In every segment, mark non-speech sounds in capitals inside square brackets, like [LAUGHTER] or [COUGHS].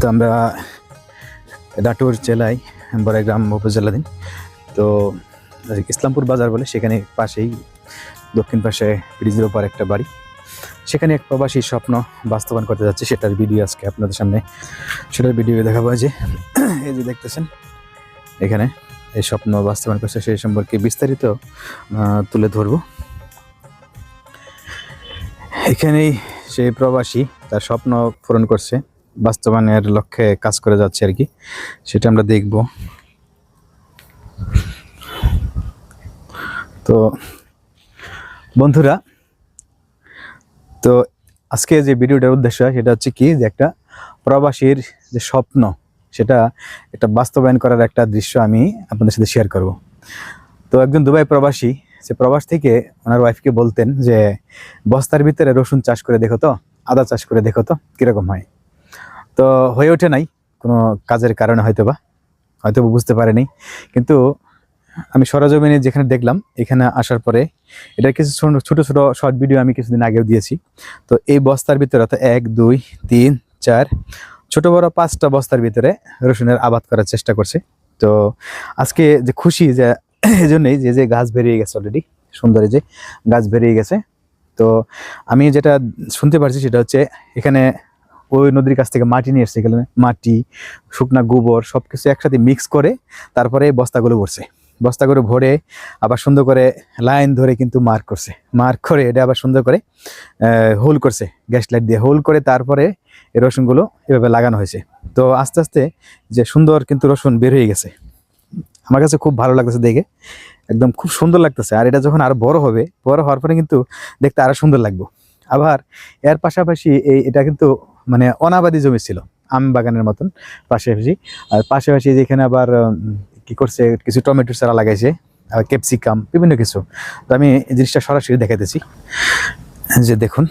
তো আমরা নাটোর জেলায় বড়াইগ্রাম উপজেলাধীন তো ইসলামপুর বাজার বলে সেখানে পাশেই দক্ষিণ পাশে ব্রিজের ওপর একটা বাড়ি। সেখানে এক প্রবাসী স্বপ্ন বাস্তবায়ন করতে যাচ্ছে, সেটার ভিডিও আজকে আপনাদের সামনে। সেটার ভিডিও দেখাবো যে, এই যে দেখতেছেন, এখানে এই স্বপ্ন বাস্তবায়ন করছে, সেই সম্পর্কে বিস্তারিত তুলে ধরবো। এখানেই সেই প্রবাসী তার স্বপ্ন পূরণ করছে। বাস্তবায়নের লক্ষ্যে কাজ করে যাচ্ছে আর কি, সেটা আমরা দেখব। তো বন্ধুরা, তো আজকে যে ভিডিওটার উদ্দেশ্য, সেটা হচ্ছে কি যে একটা প্রবাসীর যে স্বপ্ন, সেটা একটা বাস্তবায়ন করার একটা দৃশ্য আমি আপনাদের সাথে শেয়ার করব। তো একজন দুবাই প্রবাসী, সে প্রবাস থেকে ওনার ওয়াইফকে বলতেন যে, বস্তার ভিতরে রসুন চাষ করে দেখো তো, আদা চাষ করে দেখো তো, কীরকম হয়? তো হয়ে ওঠে নাই কোনো কাজের কারণে হয়তো বা হয়তো বুঝতে পারেনি। কিন্তু আমি সরজমিনে যেখানে দেখলাম, এখানে আসার পরে এটার কিছু ছোট- ছোট শর্ট ভিডিও আমি কিছুদিন আগেও দিয়েছি। তো এই বস্তার ভিতরে অর্থাৎ এক, দুই, তিন, চার, ছোট, বড় পাঁচটা বস্তার ভিতরে রসুনের আবাদ করার চেষ্টা করছে। তো আজকে যে খুশি যে [COUGHS] এই জন্যই যে যে গাছ বেরিয়ে গেছে অলরেডি সুন্দর যে গাছ বেরিয়ে গেছে। তো আমি যেটা শুনতে পারছি সেটা হচ্ছে এখানে ওই নদীর কাছ থেকে মাটি নিয়ে এসছে মাটি, শুকনা গোবর সব কিছু একসাথে মিক্স করে তারপরে বস্তাগুলো ভরছে। বস্তাগুলো ভরে আবার সুন্দর করে লাইন ধরে কিন্তু মার্ক করছে। মার্ক করে এটা আবার সুন্দর করে হোল করছে। গ্যাস লাইট দিয়ে হোল করে তারপরে এই রসুনগুলো এভাবে লাগানো হয়েছে। তো আস্তে আস্তে যে সুন্দর কিন্তু রসুন বের হয়ে গেছে। আমার কাছে খুব ভালো লাগতেছে দেখে। একদম খুব সুন্দর লাগতেছে। আর এটা যখন আরও বড় হবে, বড় হওয়ার পরে কিন্তু দেখতে আরও সুন্দর লাগবে। আবার এর পাশাপাশি এই, এটা কিন্তু মানে অনাবাদি জমি ছিল, আম বাগানের মতন পাশাপাশি। আর পাশাপাশি যেখানে আবার কি করছে, কিছু টমেটো চারা লাগাইছে আর ক্যাপসিকাম, বিভিন্ন কিছু। তো আমি জিনিসটা সরাসরি দেখাইতেছি। যে দেখুন,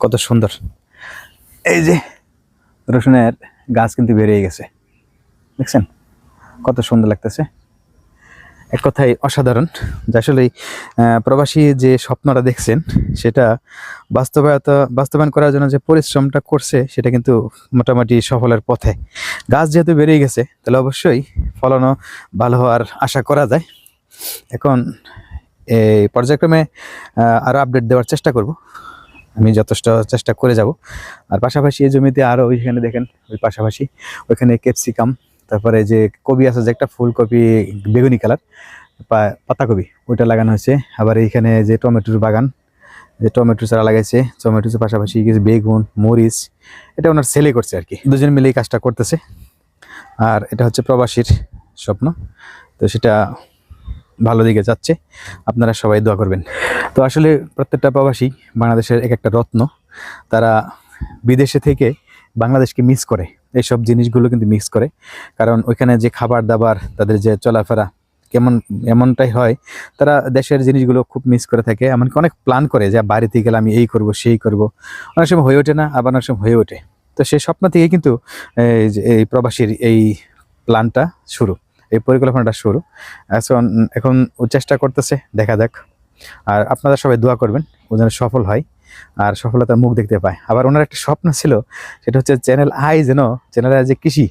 কত সুন্দর। এই যে রসুনের গাছ কিন্তু বেরিয়ে গেছে। দেখছেন? কত সুন্দর লাগতেছে। এক কথায় অসাধারণ। যে আসলে প্রবাসী যে স্বপ্নটা দেখছেন, সেটা বাস্তবায়ত, বাস্তবায়ন করার জন্য যে পরিশ্রমটা করছে, সেটা কিন্তু মোটামুটি সফলের পথে। গাছ যেহেতু বেরিয়ে গেছে, তাহলে অবশ্যই ফলনও ভালো হওয়ার আশা করা যায়। এখন এই পর্যায়ক্রমে আরও আপডেট দেওয়ার চেষ্টা করব। আমি যথেষ্ট চেষ্টা করে যাব। আর পাশাপাশি এই জমিতে আরও ওইখানে দেখেন, ওই পাশাপাশি ওইখানে ক্যাপসিকাম তারপরে যে কবি আছে, যে একটা ফুলকপি বেগুনি কালার পাতাকপি, ওইটা লাগানো হয়েছে। আবার এইখানে যে টমেটোর বাগান, যে টমেটো চারা লাগাইছে, টমেটোর পাশাপাশি কিছু বেগুন, মরিচ, এটা ওনার সেলে করছে আর কি। দুজন মিলে কাজটা করতেছে। আর এটা হচ্ছে প্রবাসীর স্বপ্ন। তো সেটা ভালো দিকে যাচ্ছে। আপনারা সবাই দোয়া করবেন। তো আসলে প্রত্যেকটা প্রবাসী বাংলাদেশের এক একটা রত্ন, তারা বিদেশে থেকে বাংলাদেশকে মিস করে। এইসব জিনিসগুলো কিন্তু মিক্স করে। কারণ ওইখানে যে খাবার দাবার, তাদের যে চলাফেরা কেমন, এমনটাই হয়, তারা দেশের জিনিসগুলো খুব মিস করে থাকে। এমনকি অনেক প্ল্যান করে যে বাড়িতে গেলে আমি এই করব, সেই করব। অনেক সময় হয়ে ওঠে না, আবার অনেক সময় হয়ে ওঠে। তো সেই স্বপ্ন থেকে কিন্তু এই প্রবাসীর এই প্ল্যানটা শুরু, এই পরিকল্পনাটা শুরু। এখন এখন চেষ্টা করতেছে, দেখা যাক। আর আপনারা সবাই দোয়া করবেন, ও যেন সফল হয়। আর সফলতার মুখ দেখতে পায়। আবার ওনার একটা স্বপ্ন ছিল, সেটা হচ্ছে চ্যানেল আই যেন, চ্যানেল আই যে কৃষি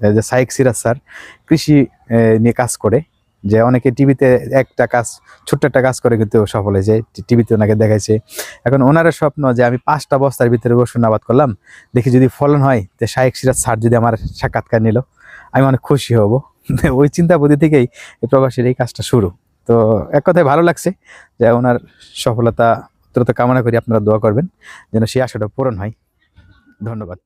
যে সাইক সিরাজ স্যার, কৃষি নিয়ে কাজ করে। যে অনেকে টিভিতে একটা কাজ, ছোট্ট একটা কাজ করে কিন্তু সফল হয়েছে টিভিতে ওনাকে দেখাইছে। এখন ওনারও স্বপ্ন যে আমি পাঁচটা বস্তার ভিতরে রসুন আবাদ করলাম, দেখি যদি ফলন হয়, তো শাহেক সিরাজ স্যার যদি আমার সাক্ষাৎকার নিল, আমি অনেক খুশি হব। [LAUGHS] ওই চিন্তা বুদ্ধি থেকেই প্রবাসীর এই কাজটা শুরু। তো এক কথায় ভালো লাগছে যে ওনার সফলতা উত্তরতা কামনা করি আপনারা দোয়া করবেন যেন সেই আশাটা পূরণ হয়। ধন্যবাদ।